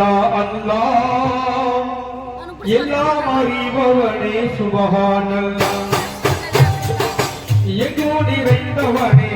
அல்லா அல்லா எல்லாம் அறிபவனே சுபகானல்லா எங்கோ நிறைந்தவனே